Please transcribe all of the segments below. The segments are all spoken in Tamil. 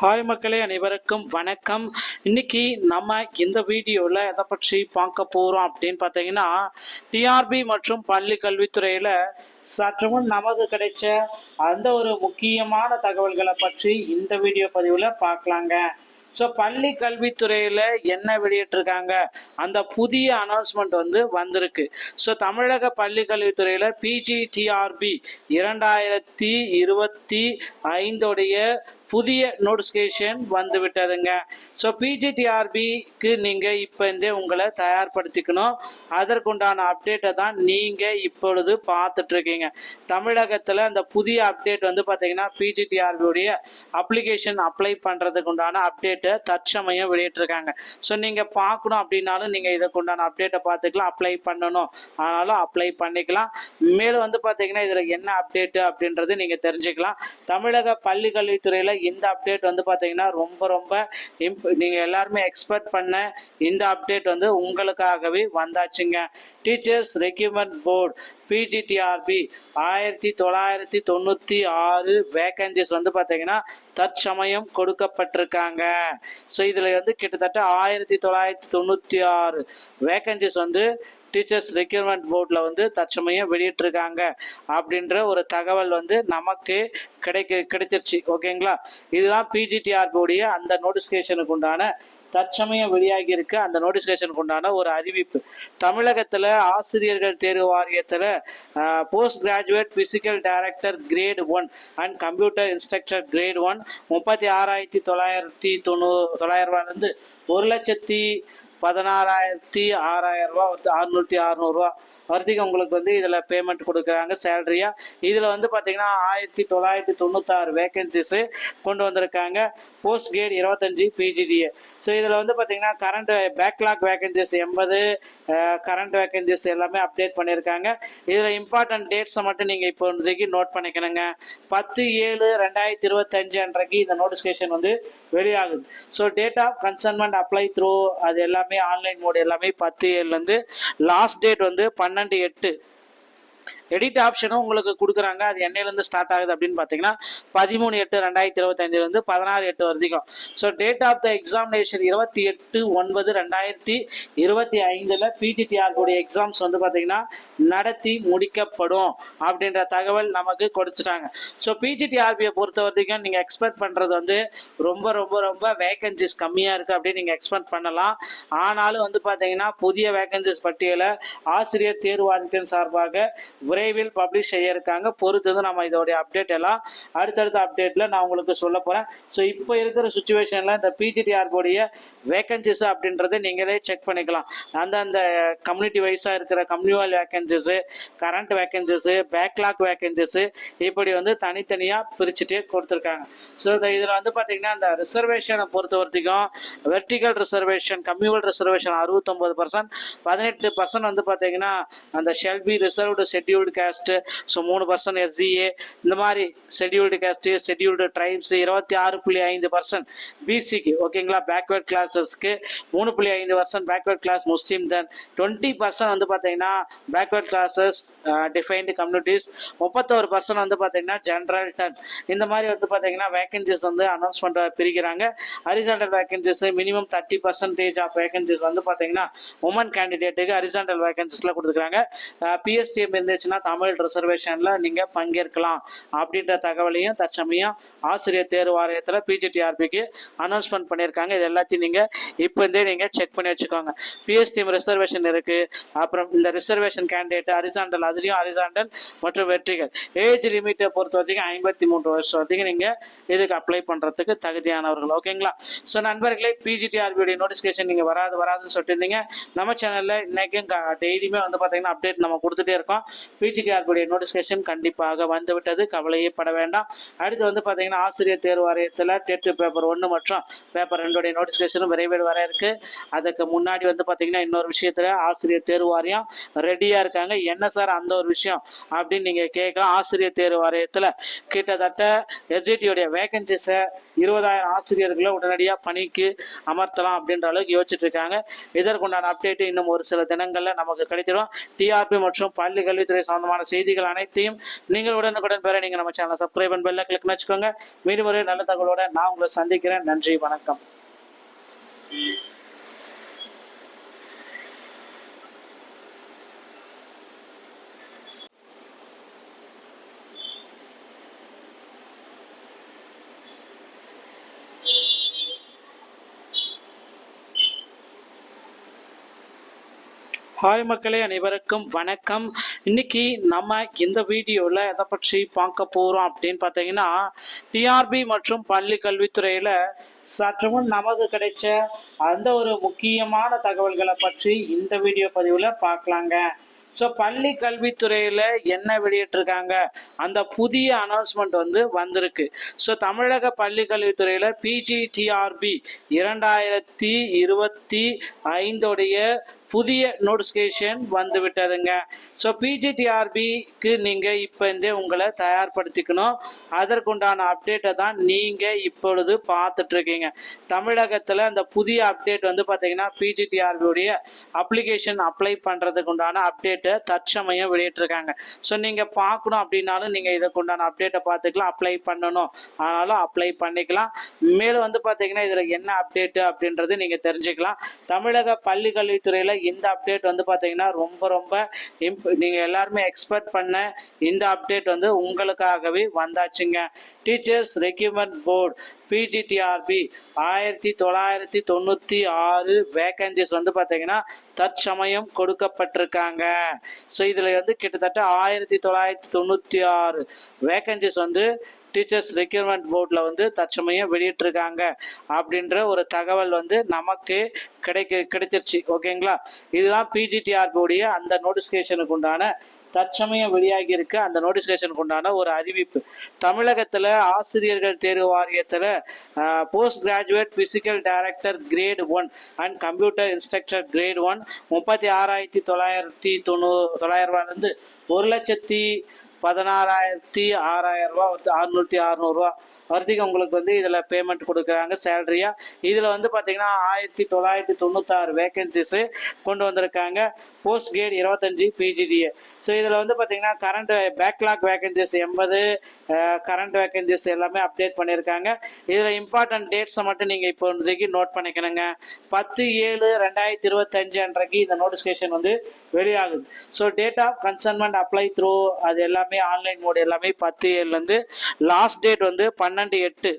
ஹாய் மக்களே அனைவருக்கும் வணக்கம். இன்னைக்கு நம்ம இந்த வீடியோவில் எதை பற்றி பார்க்க போகிறோம் அப்படின்னு பார்த்தீங்கன்னா டிஆர்பி மற்றும் பள்ளி கல்வித்துறையில் சற்று முன் நமக்கு கிடைச்ச அந்த ஒரு முக்கியமான தகவல்களை பற்றி இந்த வீடியோ பதிவில் பார்க்கலாங்க. ஸோ பள்ளி கல்வித்துறையில் என்ன வெளியிட்டிருக்காங்க? அந்த புதிய அனௌன்ஸ்மெண்ட் வந்து வந்திருக்கு. ஸோ தமிழக பள்ளி கல்வித்துறையில் பிஜிடிஆர்பி இரண்டாயிரத்தி இருபத்தி ஐந்தோடைய புதிய நோட்டிஃபிகேஷன் வந்து விட்டதுங்க. ஸோ பிஜிடிஆர்பிக்கு நீங்கள் இப்போ இருந்தே உங்களை தயார்படுத்திக்கணும். அதற்குண்டான அப்டேட்டை தான் நீங்கள் இப்பொழுது பார்த்துட்ருக்கீங்க. தமிழகத்தில் அந்த புதிய அப்டேட் வந்து பார்த்தீங்கன்னா பிஜிடிஆர்பியுடைய அப்ளிகேஷன் அப்ளை பண்ணுறதுக்கு உண்டான அப்டேட்டை தற்சமயம் வெளியிட்ருக்காங்க. ஸோ நீங்கள் பார்க்கணும் அப்படின்னாலும் நீங்கள் இதுக்கு உண்டான அப்டேட்டை பார்த்துக்கலாம். அப்ளை பண்ணணும். ஆனாலும் அப்ளை பண்ணிக்கலாம். மேலும் வந்து பார்த்தீங்கன்னா இதில் என்ன அப்டேட்டு அப்படின்றது நீங்கள் தெரிஞ்சுக்கலாம். தமிழக பள்ளி கல்வித்துறையில் இந்த அப்டேட் வந்து பார்த்தீங்கன்னா ரொம்ப ரொம்ப இம்ப் நீங்கள் எல்லாருமே எக்ஸ்பெக்ட் பண்ண இந்த அப்டேட் வந்து உங்களுக்காகவே வந்தாச்சுங்க. டீச்சர்ஸ் ரெக்யூமெண்ட் போர்டு பிஜிடிஆர்பி ஆயிரத்தி தொள்ளாயிரத்தி தொண்ணூற்றி ஆறு வேக்கன்சிஸ் வந்து பார்த்தீங்கன்னா தற்சமயம் கொடுக்கப்பட்டிருக்காங்க. ஸோ இதில் வந்து கிட்டத்தட்ட ஆயிரத்தி தொள்ளாயிரத்தி தொண்ணூற்றி ஆறு வேக்கன்சிஸ் வந்து டீச்சர்ஸ் ரெக்யூர்மெண்ட் போர்டில் வந்து தற்சமயம் வெளியிட்டிருக்காங்க அப்படின்ற ஒரு தகவல் வந்து நமக்கு கிடைக்க கிடைச்சிருச்சு. ஓகேங்களா? இதுதான் பிஜிடிஆர்பியோடைய அந்த நோட்டிஃபிகேஷனுக்கு உண்டான தற்சமயம் வெளியாகி இருக்கு அந்த நோட்டிஃபிகேஷனுக்கு உண்டான ஒரு அறிவிப்பு. தமிழகத்தில் ஆசிரியர்கள் தேர்வு வாரியத்தில் post graduate physical director grade one and computer instructor grade one முப்பத்தி ஆறாயிரத்தி தொள்ளாயிரத்தி தொண்ணூ தொள்ளாயிரம் ரூபாயிலேருந்து ஒரு லட்சத்தி பதினாறாயிரத்தி ஆறாயிரம் ரூபா வந்து அறுநூற்றி அறநூறுவா வர்த்திகம் உங்களுக்கு வந்து இதில் பேமெண்ட் கொடுக்குறாங்க சேலரியாக இதில் வந்து பார்த்தீங்கன்னா ஆயிரத்தி தொள்ளாயிரத்தி தொண்ணூத்தாறு வேகன்சிஸு கொண்டு வந்திருக்காங்க. போஸ்ட் கிரேட் இருபத்தஞ்சி பிஜிடிஏ ஸோ இதில் வந்து பார்த்தீங்கன்னா கரண்ட் பேக்லாக் வேகன்சிஸ் எண்பது கரண்ட் வேகன்சிஸ் எல்லாமே அப்டேட் பண்ணியிருக்காங்க இதில் இம்பார்ட்டன்ட் டேட்ஸை மட்டும் நீங்கள் இப்போ இப்போதைக்கு நோட் பண்ணிக்கணுங்க. பத்து ஏழு ரெண்டாயிரத்தி இருபத்தஞ்சு அன்றைக்கு இந்த நோட்டிஃபிகேஷன் வந்து வெளியாகுது. So date of concernment apply through அது எல்லாமே ஆன்லைன் மோட் எல்லாமே பத்து ஏழுலேருந்து லாஸ்ட் டேட் வந்து பன்னெண்டு பன்னெண்டு எட்டு. எடிட் ஆப்ஷனும் உங்களுக்கு கொடுக்குறாங்க. அது என்னையிலேருந்து ஸ்டார்ட் ஆகுது அப்படின்னு பார்த்தீங்கன்னா பதிமூணு எட்டு ரெண்டாயிரத்தி இருபத்தஞ்சிலேருந்து பதினாறு எட்டு வரைக்கும். So date of the examination இருபத்தி எட்டு ஒன்பது ரெண்டாயிரத்தி இருபத்தி ஐந்தில் பிடிடிஆர்புடைய எக்ஸாம்ஸ் வந்து பார்த்தீங்கன்னா நடத்தி முடிக்கப்படும் அப்படின்ற தகவல் நமக்கு கொடுத்துட்டாங்க. ஸோ பிஜிடிஆர்பியை பொறுத்த வரைக்கும் நீங்கள் எக்ஸ்பெக்ட் பண்ணுறது வந்து ரொம்ப ரொம்ப ரொம்ப வேகன்சிஸ் கம்மியாக இருக்குது அப்படின்னு நீங்கள் எக்ஸ்பெக்ட் பண்ணலாம். ஆனாலும் வந்து பார்த்தீங்கன்னா புதிய வேகன்சிஸ் பட்டியலை ஆசிரியர் தேர்வாரியத்தின் சார்பாக விரைவில் பப்ளிஷ் செய்ய இருக்காங்க பொறுத்து வந்து நம்ம இதோடைய அப்டேட் எல்லாம். அடுத்தடுத்த அப்டேட்டில் நான் உங்களுக்கு சொல்ல போகிறேன் ஸோ இப்போ இருக்கிற சுச்சுவேஷனில் இந்த பிஜிடிஆர்போடைய வேகன்சிஸ் அப்படின்றத நீங்களே செக் பண்ணிக்கலாம். அந்தந்த கம்யூனிட்டி வைஸாக இருக்கிற communal vacancies current vacancies backlog vacancies இப்படி வந்து தனித்தனியாக பிரிச்சுட்டே கொடுத்துருக்காங்க. ஸோ இந்த இதில் வந்து பார்த்தீங்கன்னா இந்த ரிசர்வேஷனை பொறுத்த வரைக்கும் வெர்டிகல் ரிசர்வேஷன் கம்யூனல் ரிசர்வேஷன் அறுபத்தொம்பது பர்சன்ட் பதினெட்டு பர்சன்ட் வந்து பார்த்தீங்கன்னா அந்த shall be reserved scheduled caste so மூணு பர்சன்ட் எஸ்சிஏ இந்த மாதிரி ஷெட்யூல்டு கேஸ்ட்டு ஷெட்யூல்டு ட்ரைப்ஸ் இருபத்தி ஆறு புள்ளி ஐந்து பர்சன்ட் பிசிக்கு ஓகேங்களா பேக்வேர்ட் கிளாஸஸ்க்கு மூணு புள்ளி ஐந்து percent backward class Muslim then twenty percent வந்து பார்த்தீங்கன்னா பேக்வேர்ட் கிளாஸஸ் டிஃபைன்டு கம்யூனிட்டிஸ் முப்பத்தோரு பர்சன்ட் வந்து பார்த்தீங்கன்னா ஜென்ரல் டன் இந்த மாதிரி வந்து பார்த்தீங்கன்னா வேக்கன்சிஸ் வந்து அனௌன்ஸ் பண்ணுற பிரிக்கிறாங்க. Horizontal vacancies minimum thirty percentage of vacancies வந்து பார்த்தீங்கன்னா உமன் கேண்டிடேட்டுக்கு ஹரிசாண்டல் வேகன்சிஸில் கொடுத்துருக்காங்க. Uh, பிஎஸ்டிஎம் இருந்துச்சுன்னா தமிழ் ரிசர்வேஷனில் நீங்கள் பங்கேற்கலாம். அப்படின்ற தகவலையும் தற்சமயம் ஆசிரியர் தேர்வு வாரியத்தில் பிஜிடிஆர்பிக்கு அனௌன்ஸ்மெண்ட் பண்ணியிருக்காங்க. இது எல்லாத்தையும் நீங்கள் இப்போ இருந்தே நீங்கள் செக் பண்ணி வச்சுக்கோங்க. பிஎஸ்டிஎம் ரிசர்வேஷன் இருக்குது அப்புறம் இந்த ரிசர்வேஷன் கேண்டிடேட் அரிசாண்டல் அதுலேயும் அரிசாண்டல் மற்றும் வெற்றிகள் ஏஜ் லிமிட்டை பொறுத்த வரைக்கும் ஐம்பத்தி மூன்று வருஷம் வரைக்கும் நீங்கள் இதுக்கு அப்ளை பண்ணுறதுக்கு தகுதியானவர்கள். ஓகேங்களா ஸோ நண்பர்களே பிஜிடிஆர்பியுடைய நோட்டிஃபிகேஷன் நீங்கள் வராது வராதுன்னு சொல்லிட்டு இருந்தீங்க. நம்ம சேனலில் இன்றைக்கும் டெய்லியுமே வந்து பார்த்தீங்கன்னா அப்டேட் நம்ம கொடுத்துட்டே இருக்கோம். பிஜிடிஆர்புடைய நோட்டிஃபிகேஷன் கண்டிப்பாக வந்து விட்டது கவலையே பட வேண்டாம். அடுத்து வந்து பார்த்தீங்கன்னா ஆசிரியர் தேர்வு வாரியத்தில் டெட்டு பேப்பர் ஒன்று மற்றும் பேப்பர் ரெண்டுடைய நோட்டிஃபிகேஷனும் விரைவில் வர இருக்கு. அதுக்கு முன்னாடி வந்து பார்த்தீங்கன்னா இன்னொரு விஷயத்தில் ஆசிரியர் தேர்வு வாரியம் ரெடியாக இருக்காங்க. என்ன சார் அந்த ஒரு விஷயம் அப்படின்னு நீங்கள் கேட்கலாம். ஆசிரியர் தேர்வு வாரியத்தில் கிட்டத்தட்ட எஸ்ஜிடியுடைய வேகன்சிஸை இருபதாயிரம் ஆசிரியர்களை உடனடியாக பணிக்கு அமர்த்தலாம் அப்படின்ற அளவுக்கு யோசிச்சுட்டு இருக்காங்க. இதற்குண்டான அப்டேட்டு இன்னும் ஒரு சில தினங்களில் நமக்கு கிடைத்திடும். டிஆர்பி மற்றும் பள்ளி கல்வித்துறை சம்பந்தமான செய்திகள் அனைத்தையும் நீங்கள் உடனுக்குடன் பெற நீங்கள் நம்ம சேனலை சப்ஸ்கிரைப் பண்ணி பெல்ல கிளிக் வச்சுக்கோங்க மீண்டும் ஒரு நல்ல தகவலோட நான் உங்களை சந்திக்கிறேன். நன்றி வணக்கம். ஹாய் மக்களே அனைவருக்கும் வணக்கம். இன்னைக்கு நம்ம இந்த வீடியோவில் எதை பற்றி பார்க்க போகிறோம் அப்படின்னு பார்த்தீங்கன்னா டிஆர்பி மற்றும் பள்ளி கல்வித்துறையில் சற்று முன் நமக்கு கிடைச்ச அந்த ஒரு முக்கியமான தகவல்களை பற்றி இந்த வீடியோ பதிவில் பார்க்கலாங்க. ஸோ பள்ளி கல்வித்துறையில் என்ன வெளியிட்டிருக்காங்க? அந்த புதிய அனௌன்ஸ்மெண்ட் வந்து வந்திருக்கு. ஸோ தமிழக பள்ளி கல்வித்துறையில் பிஜிடிஆர்பி இரண்டாயிரத்தி இருபத்தி ஐந்தோடைய புதிய நோட்டிஃபிகேஷன் வந்து விட்டதுங்க. ஸோ பிஜிடிஆர்பிக்கு நீங்கள் இப்போ இருந்தே உங்களை தயார்படுத்திக்கணும். அதற்குண்டான அப்டேட்டை தான் நீங்கள் இப்பொழுது பார்த்துட்ருக்கீங்க. தமிழகத்தில் அந்த புதிய அப்டேட் வந்து பார்த்தீங்கன்னா பிஜிடிஆர்பியுடைய அப்ளிகேஷன் அப்ளை பண்ணுறதுக்கு உண்டான அப்டேட்டை தற்சமயம் வெளியிட்டிருக்காங்க ஸோ நீங்கள் பார்க்கணும் அப்படின்னாலும் நீங்கள் இதுக்கு உண்டான அப்டேட்டை பார்த்துக்கலாம். அப்ளை பண்ணணும். ஆனாலும் அப்ளை பண்ணிக்கலாம். மேலும் வந்து பார்த்தீங்கன்னா இதில் என்ன அப்டேட்டு அப்படின்றது நீங்கள் தெரிஞ்சுக்கலாம். தமிழக பள்ளி கல்வித்துறையில் இந்த அப்டேட் வந்து பார்த்தீங்கன்னா ரொம்ப ரொம்ப இம்ப் நீங்கள் எல்லாருமே எக்ஸ்பெக்ட் பண்ண இந்த அப்டேட் வந்து உங்களுக்காகவே வந்தாச்சுங்க. டீச்சர்ஸ் ரெக்யூமெண்ட் போர்டு பிஜிடிஆர்பி ஆயிரத்தி தொள்ளாயிரத்தி தொண்ணூற்றி ஆறு வேக்கன்சிஸ் வந்து பார்த்தீங்கன்னா தற்சமயம் கொடுக்கப்பட்டிருக்காங்க. ஸோ இதில் வந்து கிட்டத்தட்ட ஆயிரத்தி தொள்ளாயிரத்தி தொண்ணூற்றி ஆறு வேக்கன்சிஸ் வந்து டீச்சர்ஸ் ரெக்யூர்மெண்ட் போர்டில் வந்து தற்சமயம் வெளியிட்டிருக்காங்க அப்படின்ற ஒரு தகவல் வந்து நமக்கு கிடைக்க கிடைச்சிருச்சு. ஓகேங்களா? இதுதான் பிஜிடிஆர்பியுடைய அந்த நோட்டிஃபிகேஷனுக்கு உண்டான தற்சமயம் வெளியாகி இருக்க அந்த நோட்டிஃபிகேஷனுக்கு உண்டான ஒரு அறிவிப்பு. தமிழகத்தில் ஆசிரியர்கள் தேர்வு வாரியத்தில் post graduate physical director grade one and computer instructor grade one முப்பத்தி ஆறாயிரத்தி தொள்ளாயிரத்தி தொண்ணூறு தொள்ளாயிரம் ரூபாயிலிருந்து ஒரு லட்சத்தி பதினாறாயிரத்தி ஆறாயிரம் ரூபா வருது. அறுநூற்றி அறநூறுவா வர்த்திக்கு உங்களுக்கு வந்து இதில் பேமெண்ட் கொடுக்குறாங்க சேலரியாக இதில் வந்து பார்த்தீங்கன்னா ஆயிரத்தி தொள்ளாயிரத்தி தொண்ணூத்தாறு வேகன்சிஸு கொண்டு வந்திருக்காங்க. போஸ்ட் கிரேட் இருபத்தஞ்சி பிஜிடிஏ ஸோ இதில் வந்து பார்த்தீங்கன்னா கரண்ட் பேக்லாக் வேகன்சிஸ் எண்பது கரண்ட் வேகன்சிஸ் எல்லாமே அப்டேட் பண்ணியிருக்காங்க இதில் இம்பார்ட்டன்ட் டேட்ஸை மட்டும் நீங்கள் இப்போ இப்போதைக்கு நோட் பண்ணிக்கணுங்க. பத்து ஏழு ரெண்டாயிரத்தி இருபத்தஞ்சு அன்றைக்கு இந்த நோட்டிஃபிகேஷன் வந்து வெளியாகுது. So date of concernment apply through அது எல்லாமே ஆன்லைன் மோட் எல்லாமே பத்து ஏழுலேருந்து லாஸ்ட் டேட் வந்து பன்னெண்டு பன்னெண்டு எட்டு.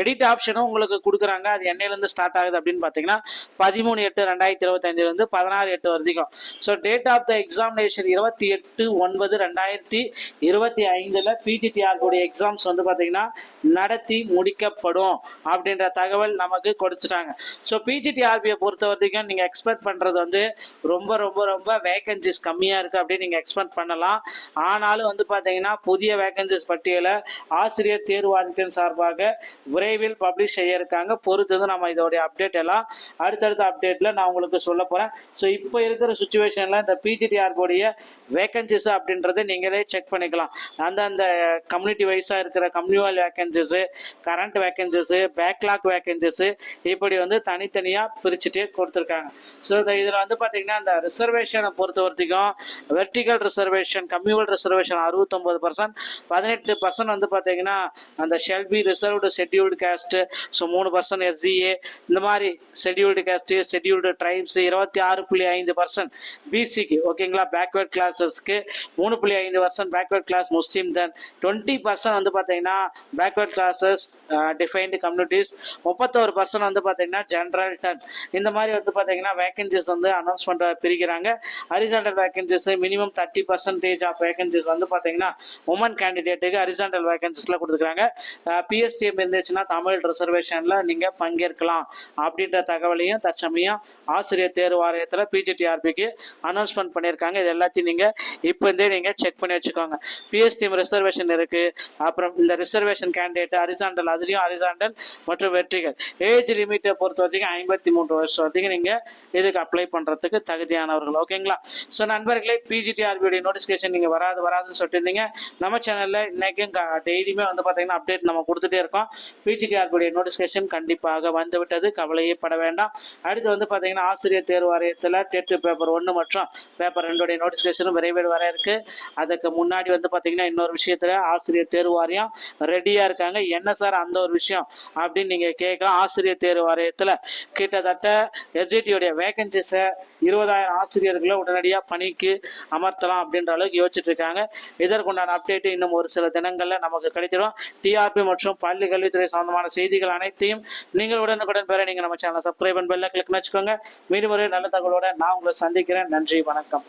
எடிட் ஆப்ஷனும் உங்களுக்கு கொடுக்குறாங்க. அது என்னையிலேருந்து ஸ்டார்ட் ஆகுது அப்படின்னு பார்த்தீங்கன்னா பதிமூணு எட்டு ரெண்டாயிரத்தி இருபத்தஞ்சிலேருந்து பதினாறு எட்டு வரைக்கும். So date of the examination இருபத்தி எட்டு ஒன்பது ரெண்டாயிரத்தி இருபத்தி ஐந்தில் பிடிடிஆர்புடைய எக்ஸாம்ஸ் வந்து பார்த்தீங்கன்னா நடத்தி முடிக்கப்படும் அப்படின்ற தகவல் நமக்கு கொடுத்துட்டாங்க. ஸோ பிஜிடிஆர்பியை பொறுத்த வரைக்கும் நீங்கள் எக்ஸ்பெக்ட் பண்ணுறது வந்து ரொம்ப ரொம்ப ரொம்ப வேகன்சிஸ் கம்மியாக இருக்குது அப்படின்னு நீங்கள் எக்ஸ்பெக்ட் பண்ணலாம். ஆனாலும் வந்து பார்த்தீங்கன்னா புதிய வேகன்சிஸ் பட்டியலை ஆசிரியர் தேர்வாரியத்தின் சார்பாக விரைவில் பப்ளிஷ் செய்ய இருக்காங்க பொறுத்து வந்து நம்ம இதோடைய அப்டேட் எல்லாம். அடுத்தடுத்த அப்டேட்டில் நான் உங்களுக்கு சொல்ல போகிறேன் ஸோ இப்போ இருக்கிற சுச்சுவேஷனில் இந்த பிஜிடிஆர்போடைய வேகன்சிஸ் அப்படின்றத நீங்களே செக் பண்ணிக்கலாம். அந்தந்த கம்யூனிட்டி வைஸாக இருக்கிற communal vacancies current vacancies backlog vacancies இப்படி வந்து தனித்தனியாக பிரிச்சுட்டே கொடுத்துருக்காங்க. ஸோ இந்த இதில் வந்து பார்த்தீங்கன்னா இந்த ரிசர்வேஷனை பொறுத்த வரைக்கும் வெர்டிகல் ரிசர்வேஷன் கம்யூனல் ரிசர்வேஷன் அறுபத்தொம்பது பர்சன்ட் பதினெட்டு பர்சன்ட் வந்து பார்த்தீங்கன்னா அந்த shall be reserved scheduled caste so மூணு பர்சன்ட் எஸ்சிஏ இந்த மாதிரி ஷெட்யூல்டு கேஸ்ட்டு ஷெட்யூல்டு ட்ரைப்ஸ் இருபத்தி ஆறு புள்ளி ஐந்து பர்சன்ட் பிசிக்கு ஓகேங்களா பேக்வேர்ட் கிளாஸஸ்க்கு மூணு புள்ளி ஐந்து percent backward class Muslim then twenty percent வந்து பார்த்தீங்கன்னா பேக்வேர்ட் கிளாஸஸ் டிஃபைன்டு கம்யூனிட்டிஸ் முப்பத்தோரு பர்சன்ட் வந்து பார்த்தீங்கன்னா ஜென்ரல் டன் இந்த மாதிரி வந்து பார்த்தீங்கன்னா வேகன்சிஸ் வந்து அனௌன்ஸ் பண்ணுற பிரிக்கிறாங்க. Horizontal vacancies minimum thirty percentage of vacancies வந்து பார்த்தீங்கன்னா உமன் கேண்டிடேட்டுக்கு ஹரிசாண்டல் வேகன்சிஸில் கொடுத்துருக்காங்க. Uh, பிஎஸ்டிஎம் இருந்துச்சுன்னா தமிழ் ரிசர்வேஷனில் நீங்கள் பங்கேற்கலாம் அப்படின்ற தகவலையும் தற்சமயம் ஆசிரியர் தேர்வு வாரியத்தில் பிஜிடிஆர்பிக்கு அனௌன்ஸ்மெண்ட் பண்ணியிருக்காங்க. இது எல்லாத்தையும் நீங்கள் இப்போ இருந்தே நீங்கள் செக் பண்ணி வச்சுக்கோங்க. பிஎஸ்டிஎம் ரிசர்வேஷன் இருக்குது அப்புறம் இந்த ரிசர்வேஷன் கேண்டிடேட் அரிசாண்டல் அதுலேயும் அரிசாண்டல் மற்றும் வெற்றிகள். ஏஜ் லிமிட்டை பொறுத்த வரைக்கும் ஐம்பத்தி மூன்று வருஷம் வரைக்கும் நீங்கள் இதுக்கு அப்ளை பண்ணுறதுக்கு தகுதியானவர்கள். ஓகேங்களா ஸோ நண்பர்களே பிஜிடிஆர்பியுடைய நோட்டிஃபிகேஷன் நீங்கள் வராது வராதுன்னு சொல்லிட்டு இருந்தீங்க. நம்ம சேனலில் இன்றைக்கும் டெய்லியுமே வந்து பார்த்தீங்கன்னா அப்டேட் நம்ம கொடுத்துட்டே இருக்கோம். பிஜிடிஆர்புடைய நோட்டிஃபிகேஷன் கண்டிப்பாக வந்துவிட்டது. கவலையே பட வேண்டாம். அடுத்து வந்து பார்த்தீங்கன்னா ஆசிரியர் தேர்வு வாரியத்தில் டெட்டு பேப்பர் ஒன்று மற்றும் பேப்பர் ரெண்டுடைய நோட்டிஃபிகேஷனும் விரைவில் வர இருக்கு. அதுக்கு முன்னாடி வந்து பார்த்தீங்கன்னா இன்னொரு விஷயத்தில் ஆசிரியர் தேர்வு வாரியம் ரெடியாக இருக்காங்க. என்ன சார் அந்த ஒரு விஷயம் அப்படின்னு நீங்கள் கேட்கலாம். ஆசிரியர் தேர்வு வாரியத்தில் கிட்டத்தட்ட எஸ்ஜிடியுடைய வேகன்சிஸை இருபதாயிரம் ஆசிரியர்களை உடனடியாக பணிக்கு அமர்த்தலாம் அப்படின்ற அளவுக்கு யோசிச்சுட்டு இருக்காங்க. இதற்குண்டான அப்டேட்டு இன்னும் ஒரு சில தினங்களில் நமக்கு கிடைத்திடும். டிஆர்பி மற்றும் பள்ளி கல்வித்துறை சம்பந்தமான செய்திகள் அனைத்தையும் நீங்கள் உடனுக்குடன் பெற நீங்கள் நம்ம சேனலை சப்ஸ்கிரைப் பண்ணி பெல்ல கிளிக் வச்சுக்கோங்க மீண்டும் ஒரு நல்ல தகவலோட நான் உங்களை சந்திக்கிறேன். நன்றி வணக்கம்.